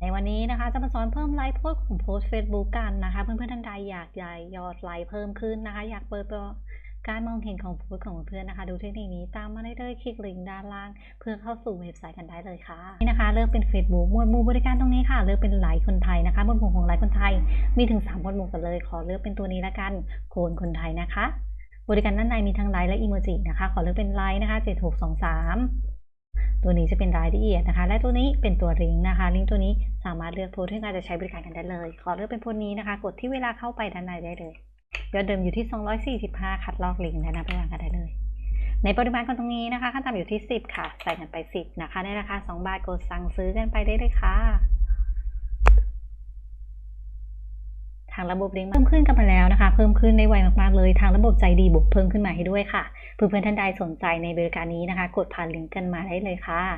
ในวันนี้นะคะจะมาสอนเพิ่มไลค์โพสของโพสต์ Facebook กันนะคะ เพื่อนๆท่านใดอยากใหญ่ยอดไลค์เพิ่มขึ้นนะคะ อยากเปิดตัวการมองเห็นของโพสของเพื่อนนะคะ ดูเทคนิคนี้ตามมาได้เลยคลิกลิงก์ด้านล่าง เพื่อเข้าสู่เว็บไซต์กันได้เลยค่ะนี่นะคะ เลือกเป็น Facebook หมวดหมู่บริการตรงนี้ค่ะ เลือกเป็นไลค์คนไทยนะคะหมวดหมู่ของไลค์คนไทยมีถึง3หมวดหมู่กันเลย ขอเลือกเป็นตัวนี้ละกันโคนคนไทยนะคะ บริการด้านในมีทั้งไลค์และอีโมจินะคะ ขอเลือกเป็นไลค์นะคะ7623 ตัวนี้จะเป็นรายละเอียดนะคะ และตัวนี้เป็นตัวลิงก์นะคะ ลิงก์ตัวนี้สามารถเลือกโพสต์ที่การจะใช้บริการกันได้เลย ขอเลือกเป็นโพสนี้นะคะ กดที่เวลาเข้าไปด้านในได้เลยยอดเดิมอยู่ที่ 245 คัดลอกลิงก์และนับไปวางกันได้เลย ในปริมาณคนตรงนี้นะคะขั้นต่ำอยู่ที่ 10 ค่ะ ใส่กันไป 10 นะคะในราคา 2 บาทกดสั่งซื้อกันไปได้เลยค่ะ ทางระบบเลิงก์เพิ่มขึ้นกันมาแล้วนะคะ เพิ่มขึ้นได้ไวมากๆเลย ทางระบบใจดีบวกเพิ่มขึ้นมาให้ด้วยค่ะ เพื่อนๆท่านใดสนใจในบริการนี้นะคะ กดผ่านลิงก์กันมาได้เลยค่ะ